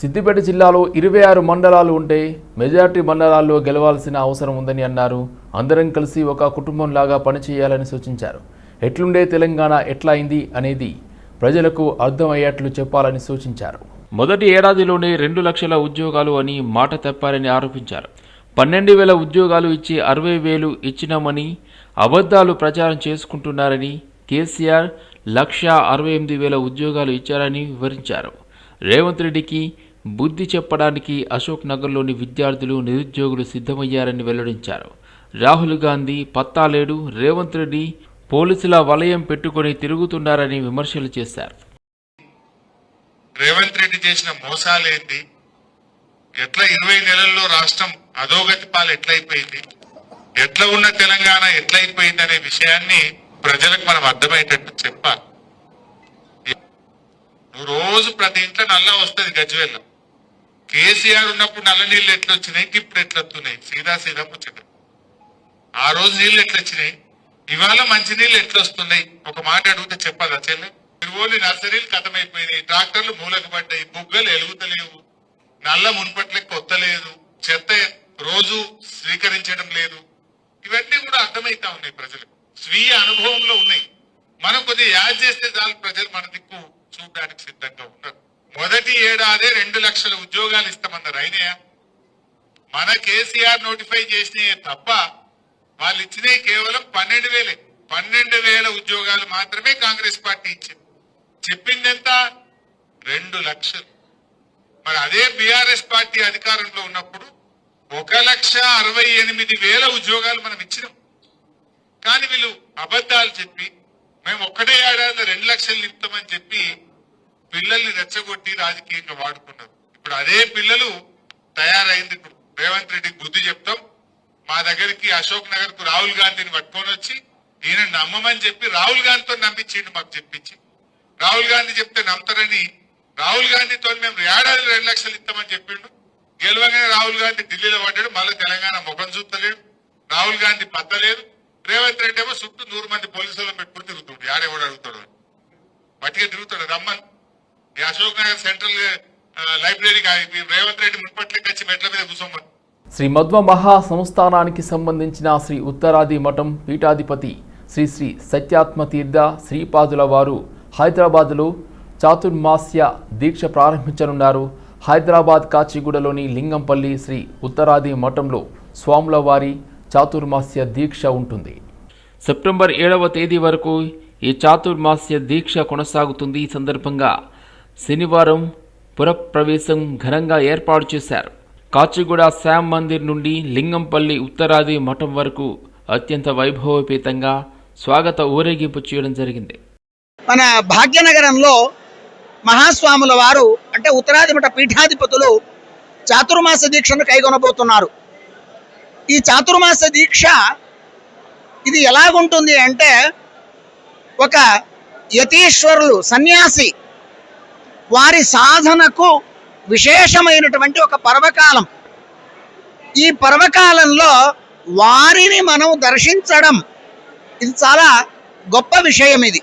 సిద్దిపేట జిల్లాలో ఇరవై ఆరు మండలాలు ఉంటే మెజార్టీ మండలాల్లో గెలవాల్సిన అవసరం ఉందని అన్నారు. అందరం కలిసి ఒక కుటుంబంలాగా పనిచేయాలని సూచించారు. ఎట్లుండే తెలంగాణ ఎట్లా అయింది అనేది ప్రజలకు అర్థమయ్యేట్లు చెప్పాలని సూచించారు. మొదటి ఏడాదిలోనే రెండు లక్షల ఉద్యోగాలు అని మాట తప్పారని ఆరోపించారు. పన్నెండు వేల ఉద్యోగాలు ఇచ్చి అరవై వేలు ఇచ్చినామని అబద్ధాలు ప్రచారం చేసుకుంటున్నారని కేసీఆర్ లక్ష అరవై ఎనిమిది వేల ఉద్యోగాలు ఇచ్చారని వివరించారు. రేవంత్ రెడ్డికి బుద్ధి చెప్పడానికి అశోక్ నగర్లోని విద్యార్థులు నిరుద్యోగులు సిద్ధమయ్యారని వెల్లడించారు. రాహుల్ గాంధీ పత్తాలేడు రేవంత్ రెడ్డి పోలీసుల వలయం పెట్టుకొని తిరుగుతున్నారని విమర్శలు చేశారు. రేవంత్ రెడ్డి చేసిన మోసాలేంటి? ఎట్లా ఇరవై నెలల్లో రాష్ట్రం అధోగతి పాలు ఎట్లయిపోయింది? ఎట్లా ఉన్న తెలంగాణ ఎట్లయిపోయింది అనే విషయాన్ని ప్రజలకు మనం అర్థమయ్యేటట్టు చెప్పాలి. నువ్వు రోజు ప్రతి ఇంట్లో నల్ల వస్తుంది గజ్వేల్లో. కేసీఆర్ ఉన్నప్పుడు నల్ల నీళ్ళు ఎట్లా వచ్చినాయి ఇప్పుడు ఎట్లా వస్తున్నాయి సీదా సీదా ముచ్చట. ఆ రోజు నీళ్ళు ఎట్లా వచ్చినాయి ఇవాళ మంచి నీళ్ళు ఎట్లా వస్తున్నాయి ఒక మాట అడిగితే చెప్పదా చెల్లె తిరువోలి నర్సరీలు కథమైపోయినాయి. ట్రాక్టర్లు మూలకు పడ్డాయి. బుగ్గలు ఎలుగుతలేవు. నల్ల మున్పట్లకి కొత్తలేదు. చెత్త రోజు స్వీకరించడం లేదు. ఇవన్నీ కూడా అర్థమైతా ఉన్నాయి ప్రజలకు. స్వీయ అనుభవంలో ఉన్నాయి. మనం కొద్దిగా యాడ్ చేస్తే చాలు ప్రజలు మన దిక్కు చూడడానికి సిద్ధంగా ఉన్నారు. మొదటి ఏడాదే రెండు లక్షల ఉద్యోగాలు ఇస్తామన్నారు. అయినాయా మన కేసీఆర్ నోటిఫై చేసినయే తప్ప వాళ్ళు ఇచ్చినవి కేవలం పన్నెండు వేలే. పన్నెండు వేల ఉద్యోగాలు మాత్రమే కాంగ్రెస్ పార్టీ ఇచ్చింది. చెప్పింది ఎంత రెండు లక్షలు. మరి అదే బీఆర్ఎస్ పార్టీ అధికారంలో ఉన్నప్పుడు ఒక లక్ష అరవై ఎనిమిది వేల ఉద్యోగాలు మనం ఇచ్చినాం. కానీ వీళ్ళు అబద్ధాలు చెప్పి మేము ఒక్కటే ఏడాది రెండు లక్షలు ఇస్తామని చెప్పి పిల్లల్ని రెచ్చగొట్టి రాజకీయంగా వాడుకున్నారు. ఇప్పుడు అదే పిల్లలు తయారైంది. ఇప్పుడు రేవంత్ రెడ్డికి బుద్ధి చెప్తాం. మా దగ్గరికి అశోక్ నగర్కు రాహుల్ గాంధీని పట్టుకొని వచ్చి ఈయన నమ్మమని చెప్పి రాహుల్ గాంధీతో నమ్మించిండు మాకు చెప్పించి. రాహుల్ గాంధీ చెప్తే నమ్ముతారని రాహుల్ గాంధీతో మేము ఏడాది రెండు లక్షలు ఇస్తామని చెప్పిండు. గెలవగానే రాహుల్ గాంధీ ఢిల్లీలో పడ్డాడు. మళ్ళీ తెలంగాణ ముఖం చూస్తలేడు. రాహుల్ గాంధీ పద్దలేదు రేవంత్ రెడ్డి ఏమో చుట్టూ నూరు మంది పోలీసులను పెట్టుకుని తిరుగుతుండు. ఆడేవాడు అడుగుతాడు? మట్టిగా తిరుగుతాడు. రమ్మని. ఈ అశోక్ నగర్ సెంట్రల్ లైబ్రరీకి రేవంత్ రెడ్డి మున్పట్లకి వచ్చి మెట్ల మీద కూర్చోమని. శ్రీ మధ్వ మహా సంస్థానానికి సంబంధించిన శ్రీ ఉత్తరాది మఠం పీఠాధిపతి శ్రీ శ్రీ సత్యాత్మ తీర్థ శ్రీపాదుల వారు హైదరాబాద్లో చాతుర్మాస్య దీక్ష ప్రారంభించనున్నారు. హైదరాబాద్ కాచిగూడలోని లింగంపల్లి శ్రీ ఉత్తరాది మఠంలో స్వాముల వారి చాతుర్మాస్య దీక్ష ఉంటుంది. సెప్టెంబర్ ఏడవ తేదీ వరకు ఈ చాతుర్మాస్య దీక్ష కొనసాగుతుంది ఈ సందర్భంగా శనివారం పురప్రవేశం ఘనంగా ఏర్పాటు చేశారు. కాచిగూడ శ్యామ్ మందిర్ నుండి లింగంపల్లి ఉత్తరాది మఠం వరకు అత్యంత వైభవపేతంగా స్వాగత ఊరేగింపు చేయడం జరిగింది. మన భాగ్యనగరంలో మహాస్వాముల వారు అంటే ఉత్తరాది మఠ పీఠాధిపతులు చాతుర్మాస దీక్షను కైగొనబోతున్నారు. ఈ చాతుర్మాస దీక్ష ఇది ఎలాగుంటుంది అంటే ఒక యతీశ్వరులు సన్యాసి వారి సాధనకు విశేషమైనటువంటి ఒక పర్వకాలం. ఈ పర్వకాలంలో వారిని మనం దర్శించడం ఇది చాలా గొప్ప విషయం ఇది.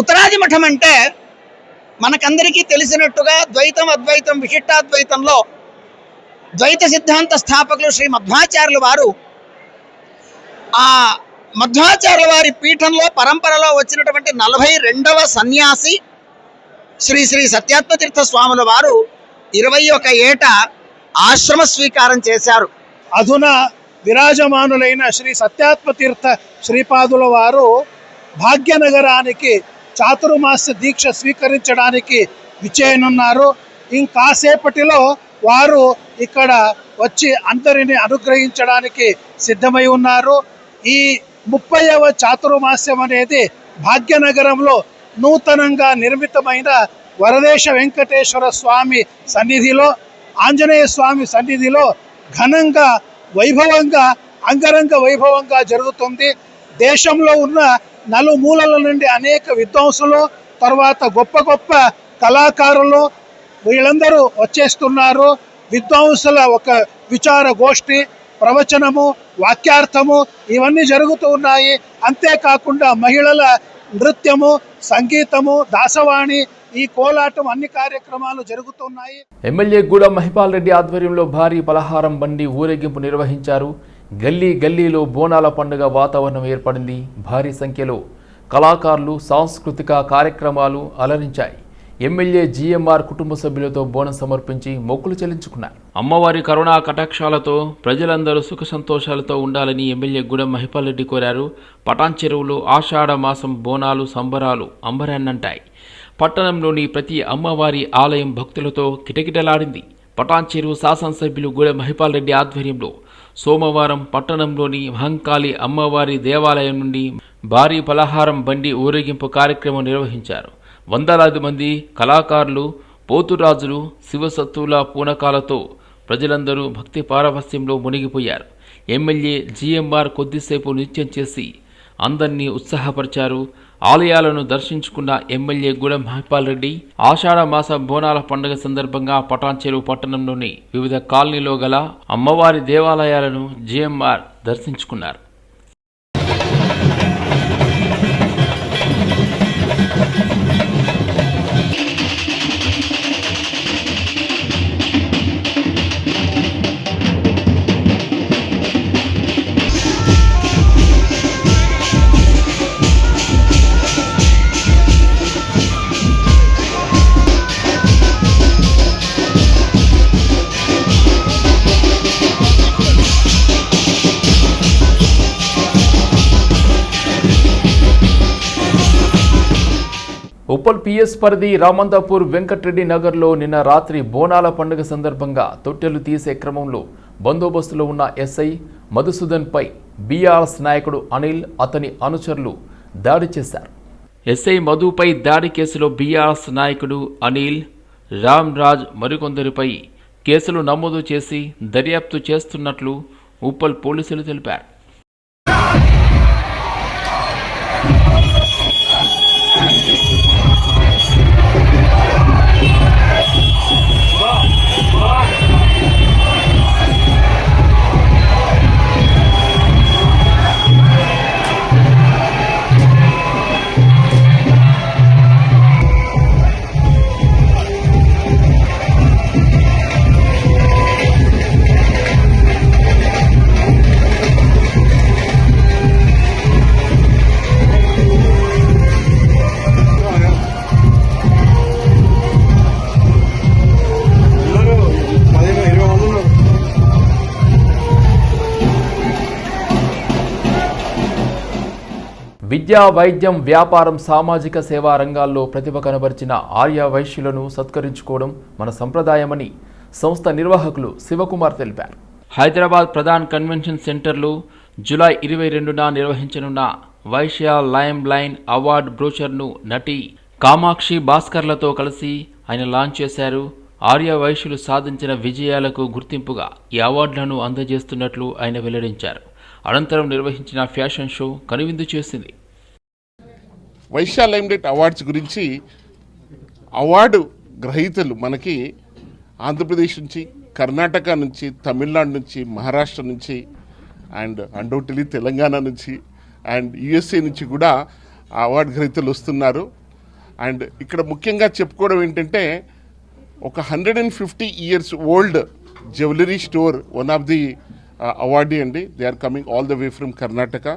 ఉత్తరాది మఠం అంటే మనకందరికీ తెలిసినట్టుగా ద్వైతం అద్వైతం విశిష్టాద్వైతంలో ద్వైత సిద్ధాంత స్థాపకులు శ్రీ మధ్వాచార్యుల వారు ఆ మధ్వాచార్యుల వారి పీఠంలో పరంపరలో వచ్చినటువంటి నలభై రెండవ సన్యాసి శ్రీ శ్రీ సత్యాత్మతీర్థ స్వాముల వారు ఇరవై ఒక ఏట ఆశ్రమ స్వీకారం చేశారు. అధునా విరాజమానులైన శ్రీ సత్యాత్మతీర్థ శ్రీపాదుల వారు భాగ్యనగరానికి చాతుర్మాస దీక్ష స్వీకరించడానికి విచ్చేయనున్నారు. ఇంకాసేపటిలో వారు ఇక్కడ వచ్చి అందరిని అనుగ్రహించడానికి సిద్ధమై ఉన్నారు. ఈ ముప్పైవ చాతుర్మాస్యం అనేది భాగ్యనగరంలో నూతనంగా నిర్మితమైన వరదేశ వెంకటేశ్వర స్వామి సన్నిధిలో ఆంజనేయ స్వామి సన్నిధిలో ఘనంగా వైభవంగా అంగరంగ వైభవంగా జరుగుతుంది. దేశంలో ఉన్న నలుమూలల నుండి అనేక విద్వాంసులు తర్వాత గొప్ప గొప్ప కళాకారులు వీళ్ళందరూ వచ్చేస్తున్నారు. విద్వాంసుల ఒక విచార గోష్ఠి ప్రవచనము వాక్యార్థము ఇవన్నీ జరుగుతూ ఉన్నాయి. అంతేకాకుండా మహిళల నృత్యము సంగీతము దాసవాణి ఈ కోలాటం అన్ని కార్యక్రమాలు జరుగుతున్నాయి. ఎమ్మెల్యే గూడ మహిపాల్ రెడ్డి ఆధ్వర్యంలో భారీ పలహారం బండి ఊరేగింపు నిర్వహించారు. గల్లీ గల్లీలో బోనాల పండుగ వాతావరణం ఏర్పడింది. భారీ సంఖ్యలో కళాకారులు సాంస్కృతిక కార్యక్రమాలు అలరించాయి. ఎమ్మెల్యే జీఎంఆర్ కుటుంబ సభ్యులతో బోనం సమర్పించి మొక్కులు చెల్లించుకున్నారు. అమ్మవారి కరుణా కటాక్షాలతో ప్రజలందరూ సుఖ సంతోషాలతో ఉండాలని ఎమ్మెల్యే గూడెం మహిపాల్ రెడ్డి కోరారు. పటాన్ చెరువులు ఆషాఢ మాసం బోనాలు సంబరాలు అంబరాన్నంటాయి. పట్టణంలోని ప్రతి అమ్మవారి ఆలయం భక్తులతో కిటకిటలాడింది. పటాన్ చెరువు శాసనసభ్యులు గుడెం మహిపాల్ రెడ్డి ఆధ్వర్యంలో సోమవారం పట్టణంలోని మహంకాళి అమ్మవారి దేవాలయం నుండి భారీ పలహారం బండి ఊరేగింపు కార్యక్రమం నిర్వహించారు. వందలాది మంది కళాకారులు పోతురాజులు శివసత్తుల పూనకాలతో ప్రజలందరూ భక్తి పారవస్యంలో మునిగిపోయారు. ఎమ్మెల్యే జీఎంఆర్ కొద్దిసేపు నృత్యం చేసి అందరినీ ఉత్సాహపరిచారు. ఆలయాలను దర్శించుకున్న ఎమ్మెల్యే గూడెం మహిపాల్ రెడ్డి ఆషాఢ మాస బోనాల పండుగ సందర్భంగా పటాన్చెరువు పట్టణంలోని వివిధ కాలనీలో గల అమ్మవారి దేవాలయాలను జీఎంఆర్ దర్శించుకున్నారు. పిఎస్ పరిధి రామంతాపూర్ వెంకట్రెడ్డి నగర్లో నిన్న రాత్రి బోనాల పండుగ సందర్భంగా తొట్టెలు తీసే క్రమంలో బందోబస్తులో ఉన్న ఎస్ఐ మధుసూదన్పై బీఆర్ఎస్ నాయకుడు అనిల్ అతని అనుచరులు దాడి చేశారు. ఎస్ఐ మధుపై దాడి కేసులో బీఆర్ఎస్ నాయకుడు అనిల్ రామ్ రాజ్ మరికొందరిపై కేసులు నమోదు చేసి దర్యాప్తు చేస్తున్నట్లు ఉప్పల్ పోలీసులు తెలిపారు. విద్యా వైద్యం వ్యాపారం సామాజిక సేవా రంగాల్లో ప్రతిభ కనబరిచిన ఆర్య వైశ్యులను సత్కరించుకోవడం మన సంప్రదాయమని సంస్థ నిర్వాహకులు శివకుమార్ తెలిపారు. హైదరాబాద్ ప్రధాన్ కన్వెన్షన్ సెంటర్లో జూలై ఇరవై రెండున నిర్వహించనున్న వైశ్య లైమ్ లైన్ అవార్డ్ బ్రోచర్ను నటి కామాక్షి భాస్కర్లతో కలిసి ఆయన లాంచ్ చేశారు. ఆర్య వైశ్యులు సాధించిన విజయాలకు గుర్తింపుగా ఈ అవార్డులను అందజేస్తున్నట్లు ఆయన వెల్లడించారు. అనంతరం నిర్వహించిన ఫ్యాషన్ షో కనువిందు చేసింది. వైశ్య లైమ్లైట్ అవార్డ్స్ గురించి అవార్డు గ్రహీతలు మనకి ఆంధ్రప్రదేశ్ నుంచి కర్ణాటక నుంచి తమిళనాడు నుంచి మహారాష్ట్ర నుంచి అండ్ అండోటిలీ తెలంగాణ నుంచి అండ్ యుఎస్ఏ నుంచి కూడా అవార్డు గ్రహీతలు వస్తున్నారు. అండ్ ఇక్కడ ముఖ్యంగా చెప్పుకోవడం ఏంటంటే ఒక hundred and fifty years old jewellery store one of the awardee అండి. They are coming all the way from Karnataka.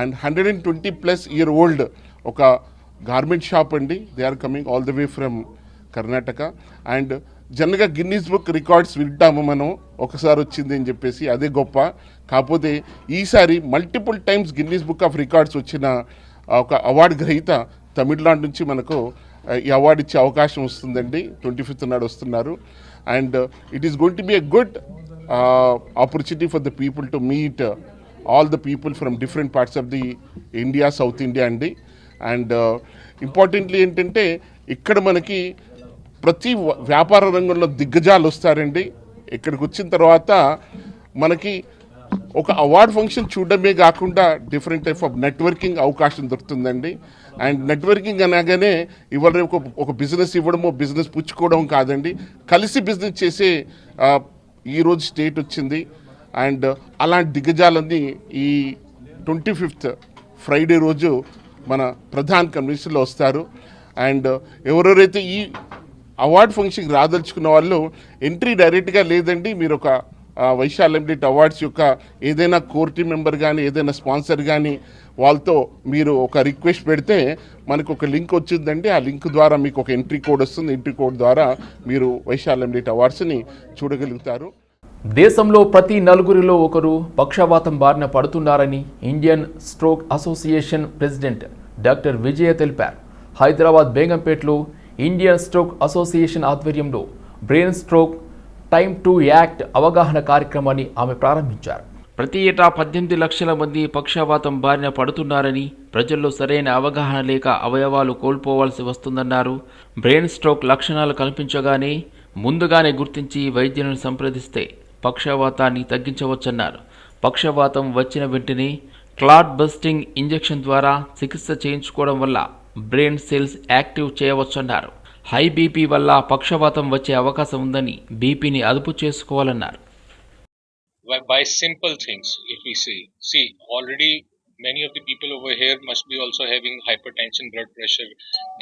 And hundred and twenty plus year old ఒక గార్మెంట్ షాప్ అండి. They are coming all the way from Karnataka and జనరల్గా Guinness book records వింటాము మనం ఒకసారి వచ్చింది అని చెప్పేసి అదే గొప్ప. కాకపోతే ఈసారి multiple times Guinness book of records వచ్చిన ఒక అవార్డు గ్రహీత తమిళనాడు నుంచి మనకు ఈ అవార్డు ఇచ్చే అవకాశం వస్తుందండి. ట్వంటీ ఫిఫ్త్ నాడు వస్తున్నారు. And it is going to be a good opportunity for the people to meet all the people from different parts of the India south India అండి. అండ్ uh, ఇంపార్టెంట్లీ ఏంటంటే ఇక్కడ మనకి ప్రతి వ్యాపార రంగంలో దిగ్గజాలు వస్తారండి. ఇక్కడికి వచ్చిన తర్వాత మనకి ఒక అవార్డ్ ఫంక్షన్ చూడడమే కాకుండా డిఫరెంట్ టైప్ ఆఫ్ నెట్వర్కింగ్ అవకాశం దొరుకుతుందండి. అండ్ నెట్వర్కింగ్ అనగానే ఇవాళ రేపు ఒక ఒక బిజినెస్ ఇవ్వడమో బిజినెస్ పుచ్చుకోవడం కాదండి. కలిసి బిజినెస్ చేసే ఈరోజు స్టేట్ వచ్చింది. అండ్ అలాంటి దిగ్గజాలన్నీ ఈ ట్వంటీ ఫిఫ్త్ ఫ్రైడే రోజు మన ప్రధాన కమిషన్లో వస్తారు. అండ్ ఎవరెవరైతే ఈ అవార్డ్ ఫంక్షన్కి రాదలుచుకున్న వాళ్ళు ఎంట్రీ డైరెక్ట్గా లేదండి. మీరు ఒక ఆ, అవార్డ్స్ యొక్క ఏదైనా కోర్టీ మెంబర్ కానీ ఏదైనా స్పాన్సర్ కానీ వాళ్ళతో మీరు ఒక రిక్వెస్ట్ పెడితే మనకు ఒక లింక్ వచ్చిందండి. ఆ లింక్ ద్వారా మీకు ఒక ఎంట్రీ కోడ్ వస్తుంది. ఎంట్రీ కోడ్ ద్వారా మీరు వైశాల్ అవార్డ్స్ని చూడగలుగుతారు. దేశంలో ప్రతి నలుగురిలో ఒకరు పక్షవాతం బారిన పడుతున్నారని Indian stroke association president doctor Vijaya తెలిపారు. హైదరాబాద్ బేగంపేటలో ఇండియన్ స్ట్రోక్ అసోసియేషన్ ఆధ్వర్యంలో brain stroke time to act అవగాహన కార్యక్రమాన్ని ఆమె ప్రారంభించారు. ప్రతి ఏటా పద్దెనిమిది లక్షల మంది పక్షవాతం బారిన పడుతున్నారని ప్రజల్లో సరైన అవగాహన లేక అవయవాలు కోల్పోవాల్సి వస్తుందన్నారు. బ్రెయిన్ స్ట్రోక్ లక్షణాలు కనిపించగానే ముందుగానే గుర్తించి వైద్యులను సంప్రదిస్తే పక్షవాతాన్ని తగ్గించవచ్చన్నారు. పక్షవాతం వచ్చిన వెంటనే క్లాట్ బస్టింగ్ ఇంజెక్షన్ ద్వారా చికిత్స చేయించుకోవడం వల్ల బ్రెయిన్ సెల్స్ యాక్టివ్ చేయవచ్చన్నారు హై బీపీ వల్ల పక్షవాతం వచ్చే అవకాశం ఉందని బీపీని అదుపు చేసుకోవాలన్నారు by, by simple things if we see see already many of the people over here must be also having hypertension blood pressure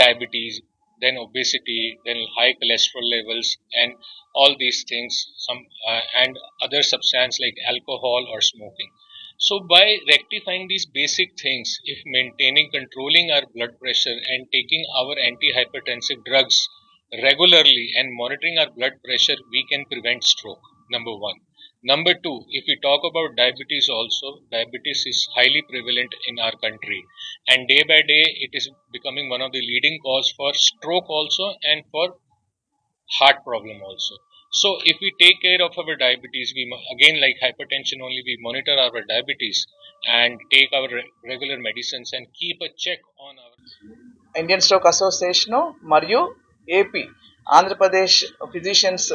diabetes then obesity then high cholesterol levels and all these things some uh, and other substance like alcohol or smoking so by rectifying these basic things if maintaining controlling our blood pressure and taking our antihypertensive drugs regularly and monitoring our blood pressure we can prevent stroke number 1 Number two, if we talk about diabetes also, diabetes is highly prevalent in our country and day by day it is becoming one of the leading cause for stroke also and for heart problem also. So if we take care of our diabetes, we again like hypertension only, we monitor our diabetes and take our regular medicines and keep a check on our Indian stroke association మరియు AP Andhra Pradesh physicians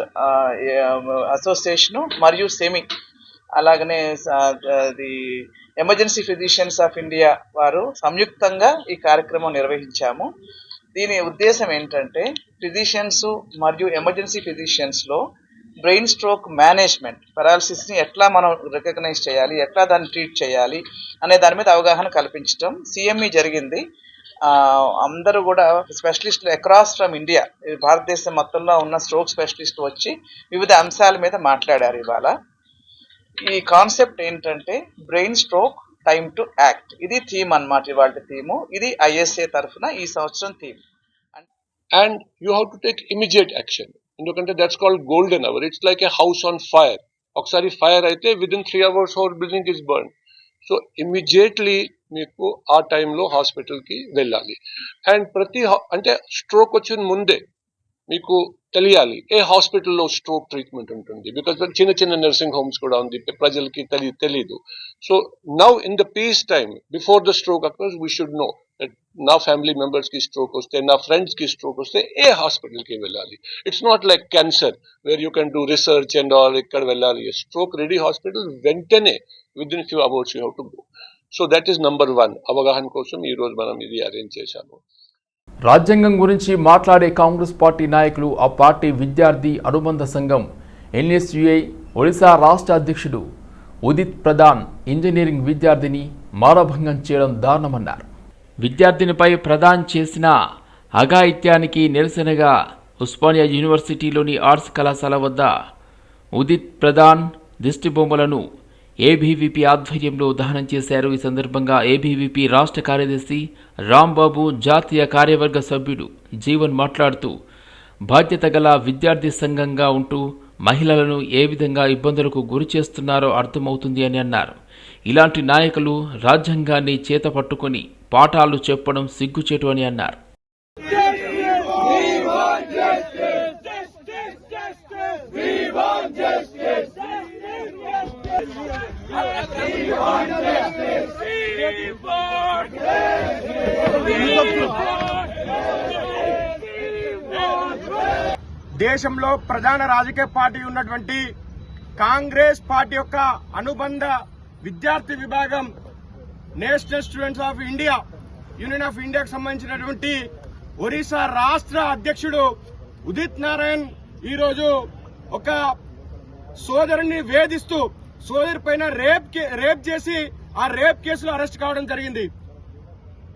association మరియు సెమి అలాగనే the emergency physicians of India వారు సంయుక్తంగా ఈ కార్యక్రమం నిర్వహించాము దీని ఉద్దేశం ఏంటంటే ఫిజిషియన్స్ మరియు ఎమర్జెన్సీ ఫిజిషియన్స్లో బ్రెయిన్ స్ట్రోక్ మేనేజ్మెంట్ పెరాలసిస్ని ఎట్లా మనం రికగ్నైజ్ చేయాలి ఎట్లా దాన్ని ట్రీట్ చేయాలి అనే దాని మీద అవగాహన కల్పించడం సిఎంఈ జరిగింది. అందరూ కూడా స్పెషలిస్టులు అక్రాస్ ఫ్రమ్ ఇండియా భారతదేశం మొత్తంలో ఉన్న స్ట్రోక్ స్పెషలిస్టులు వచ్చి వివిధ అంశాల మీద మాట్లాడారు ఇవాళ. ఈ కాన్సెప్ట్ ఏంటంటే brain stroke time to act ఇది థీమ్ అన్నమాట ఇవాళ థీము ఇది ఐఎస్ఏ తరఫున ఈ సంవత్సరం theme and you have to take immediate action ఎందుకంటే that's called golden hour it's like a house on fire ఒకసారి ఫైర్ అయితే within three hours our building is burn so immediately మీకు ఆ టైంలో హాస్పిటల్కి వెళ్ళాలి. అండ్ ప్రతి అంటే స్ట్రోక్ వచ్చిన ముందే మీకు తెలియాలి. ఏ హాస్పిటల్లో స్ట్రోక్ ట్రీట్మెంట్ ఉంటుంది? బికాస్ చిన్న చిన్న నర్సింగ్ హోమ్స్ కూడా ఉంది ప్రజలకి తెలి తెలీదు. So now in the peace time before the stroke occurs we should know నా ఫ్యామిలీ మెంబర్స్కి స్ట్రోక్ వస్తే నా ఫ్రెండ్స్కి స్ట్రోక్ వస్తే ఏ హాస్పిటల్కి వెళ్ళాలి? It's not like cancer where you can do research and all ఇక్కడ వెళ్ళాలి? స్ట్రోక్ రెడీ హాస్పిటల్ వెంటనే within few hours you how to go so that is number one అవగాహన కోసం ఈ రోజు మనం ఇది అరేంజ్ చేశాము. రాజ్యాంగం గురించి మాట్లాడే కాంగ్రెస్ పార్టీ నాయకులు ఆ పార్టీ విద్యార్థి అనుబంధ సంఘం ఎన్ఎస్యుఐ ఒడిశా రాష్ట్ర అధ్యక్షుడు ఉదిత్ ప్రధాన్ ఇంజనీరింగ్ విద్యార్థిని మానభంగం చేయడం దారుణమన్నారు. విద్యార్థినిపై ప్రధాన్ చేసిన అఘాయిత్యానికి నిరసనగా ఉస్మానియా యూనివర్సిటీలోని ఆర్ట్స్ కళాశాల వద్ద ఉదిత్ ప్రధాన్ దిష్టిబొమ్మలను ఏబీవీపీ ఆధ్వర్యంలో దహనం చేశారు. ఈ సందర్భంగా ఏబీవీపీ రాష్ట్ర కార్యదర్శి రాంబాబు జాతీయ కార్యవర్గ సభ్యుడు జీవన్ మాట్లాడుతూ బాధ్యత గల విద్యార్థి సంఘంగా ఉంటూ మహిళలను ఏ విధంగా ఇబ్బందులకు గురి చేస్తున్నారో అర్థమవుతుంది అని అన్నారు. ఇలాంటి నాయకులు రాజ్యాంగాన్ని చేత పట్టుకొని పాఠాలు చెప్పడం సిగ్గుచేటు అని అన్నారు. దేశంలో ప్రధాన రాజకీయ పార్టీ ఉన్నటువంటి కాంగ్రెస్ పార్టీ యొక్క అనుబంధ విద్యార్థి విభాగం national students of India union of India సంబంధించినటువంటి ఒరిస్సా రాష్ట్ర అధ్యక్షుడు ఉదిత్ నారాయణ్ ఈరోజు ఒక సోదరుని వేధిస్తూ సోదరి పైన రేప్ కే- రేప్ చేసి ఆ రేప్ కేసులో అరెస్ట్ కావడం జరిగింది.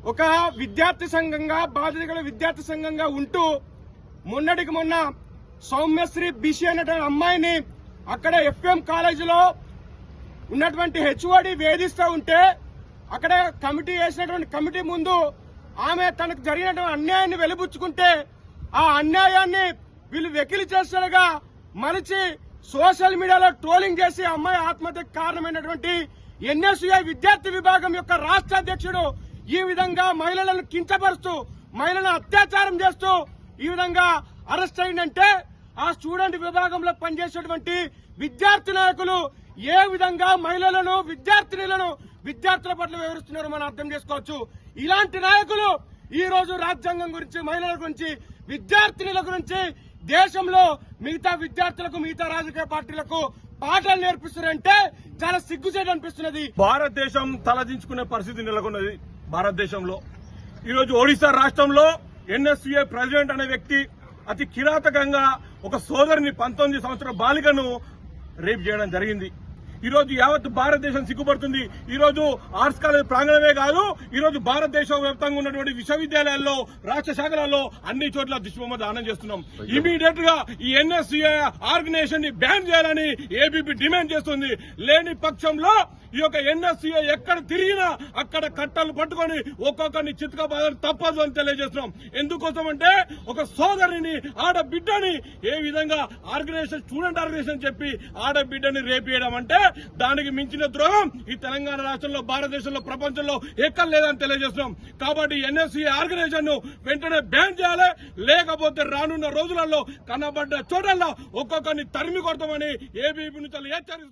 ఒక విద్యార్థి సంఘంగా బాధితుల విద్యార్థి సంఘంగా ఉంటూ మొన్నటికి మొన్న సౌమ్యశ్రీ బిషి అనేటువంటి అమ్మాయిని అక్కడ ఎఫ్ఎం కాలేజీలో ఉన్నటువంటి హెచ్ఓడి వేధిస్తూ ఉంటే అక్కడ కమిటీ వేసినటువంటి కమిటీ ముందు ఆమె తనకు జరిగినటువంటి అన్యాయాన్ని వెలిబుచ్చుకుంటే ఆ అన్యాయాన్ని వీళ్ళు వెకిలి చేస్తుండగా మలిచి సోషల్ మీడియాలో ట్రోలింగ్ చేసి అమ్మాయి ఆత్మహత్యకు కారణమైనటువంటి ఎన్ఎస్యుఐ విద్యార్థి విభాగం యొక్క రాష్ట్ర అధ్యక్షుడు ఈ విధంగా మహిళలను కించపరుస్తూ మహిళలను అత్యాచారం చేస్తూ ఈ విధంగా అరెస్ట్ అయిందంటే ఆ స్టూడెంట్ విభాగంలో పనిచేసేటువంటి విద్యార్థి నాయకులు ఏ విధంగా మహిళలను విద్యార్థినులను విద్యార్థుల పట్ల వివరిస్తున్నారో మనం అర్థం చేసుకోవచ్చు. ఇలాంటి నాయకులు ఈ రోజు రాజ్యాంగం గురించి మహిళల గురించి విద్యార్థినుల గురించి దేశంలో మిగతా విద్యార్థులకు మిగతా రాజకీయ పార్టీలకు పాఠాలు నేర్పిస్తున్నారంటే చాలా సిగ్గుచేటు అనిపిస్తున్నది. భారతదేశం తలదించుకునే పరిస్థితి నెలకొన్నది భారతదేశంలో. ఈరోజు ఒడిశా రాష్ట్రంలో ఎన్ఎస్యుఏ ప్రెసిడెంట్ అనే వ్యక్తి అతి కిరాతకంగా ఒక సోదరిని పంతొమ్మిది సంవత్సరాల బాలికను రేప్ చేయడం జరిగింది. ఈరోజు యావత్ భారతదేశం సిగ్గుపడుతుంది. ఈరోజు ఆర్ట్స్ కాలేజ్ ప్రాంగణమే కాదు ఈరోజు భారతదేశం వ్యాప్తంగా ఉన్నటువంటి విశ్వవిద్యాలయాల్లో రాష్ట్ర శాఖలలో అన్ని చోట్ల దుష్బొమ్మ దానం చేస్తున్నాం. ఇమీడియట్గా ఈ ఎన్ఎస్సీఏ ఆర్గనైజేషన్ని బ్యాన్ చేయాలని ఏబీపీ డిమాండ్ చేస్తుంది. లేని పక్షంలో ఈ యొక్క ఎన్ఎస్సీఏ ఎక్కడ తిరిగినా అక్కడ కట్టలు పట్టుకొని ఒక్కొక్కరిని చిత్తుకపోవడం తప్పదు అని తెలియజేస్తున్నాం. ఎందుకోసం అంటే ఒక సోదరిని ఆడబిడ్డని ఏ విధంగా ఆర్గనైజేషన్ స్టూడెంట్ ఆర్గనైజేషన్ చెప్పి ఆడబిడ్డని రేపేయడం అంటే దానికి మించిన ద్రోహం ఈ తెలంగాణ రాష్ట్రంలో భారతదేశంలో ప్రపంచంలో ఎక్కడ లేదని తెలియజేస్తున్నాం. కాబట్టి ఎన్ఎస్సీ ఆర్గనైజేషన్ను వెంటనే బ్యాన్ చేయాలి. లేకపోతే రానున్న రోజులలో కనబడ్డ చోటల్లో ఒక్కొక్కరిని తరిమి కొడతామని ఏబీపీ నుంచి హెచ్చరిస్తున్నారు.